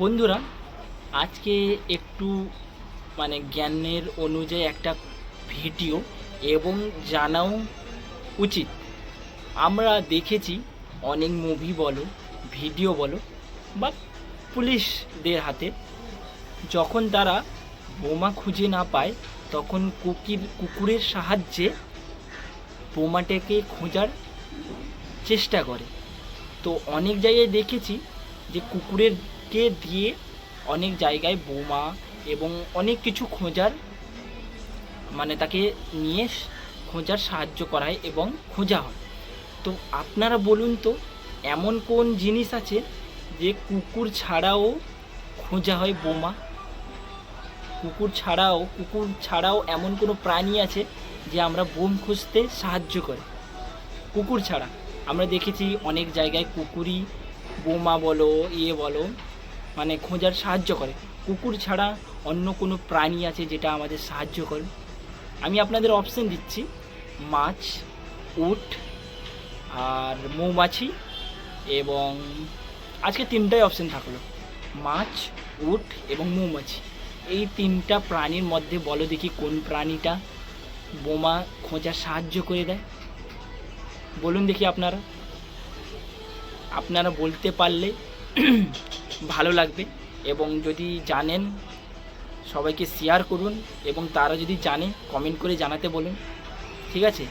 বন্ধুরা, আজকে একটু মানে জ্ঞানের অনুযায়ী একটা ভিডিও এবং জানাও উচিত। আমরা দেখেছি, অনেক মুভি বলো ভিডিও বলো, বা পুলিশদের হাতে, যখন তারা বোমা খুঁজে না পায়, তখন কুকির, কুকুরের সাহায্যে বোমাটাকে খোঁজার চেষ্টা করে। তো অনেক জায়গায় দেখেছি যে কুকুরেরকে দিয়ে অনেক জায়গায় বোমা এবং অনেক কিছু খোঁজার মানে তাকে নিয়ে খোঁজার সাহায্য করা হয় এবং খোঁজা হয়। তো আপনারা বলুন তো, এমন কোন জিনিস আছে যে কুকুর ছাড়াও খোঁজা হয় বোমা? কুকুর ছাড়াও কুকুর ছাড়াও এমন কোনো প্রাণী আছে যে আমরা বোম খুঁজতে সাহায্য করে? কুকুর ছাড়া। আমরা দেখেছি অনেক জায়গায় কুকুরই বোমা বলো ইয়ে বলো মানে খোঁজার সাহায্য করে। কুকুর ছাড়া অন্য কোনো প্রাণী আছে যেটা আমাদের সাহায্য করে আমি আপনাদের অপশন দিচ্ছি। মাছ, উট আর মৌমাছি এবং আজকে তিনটাই অপশন থাকল। মাছ, উট এবং মৌমাছি। এই তিনটা প্রাণীর মধ্যে বলো দেখি কোন প্রাণীটা বোমা খোঁজার সাহায্য করে দেয়? বলুন দেখি আপনারা। আপনারা বলতে পারলে ভালো লাগবে এবং যদি জানেন, সবাইকে শেয়ার করুন এবং তারা যদি জানে কমেন্ট করে জানাতে বলুন। ঠিক আছে?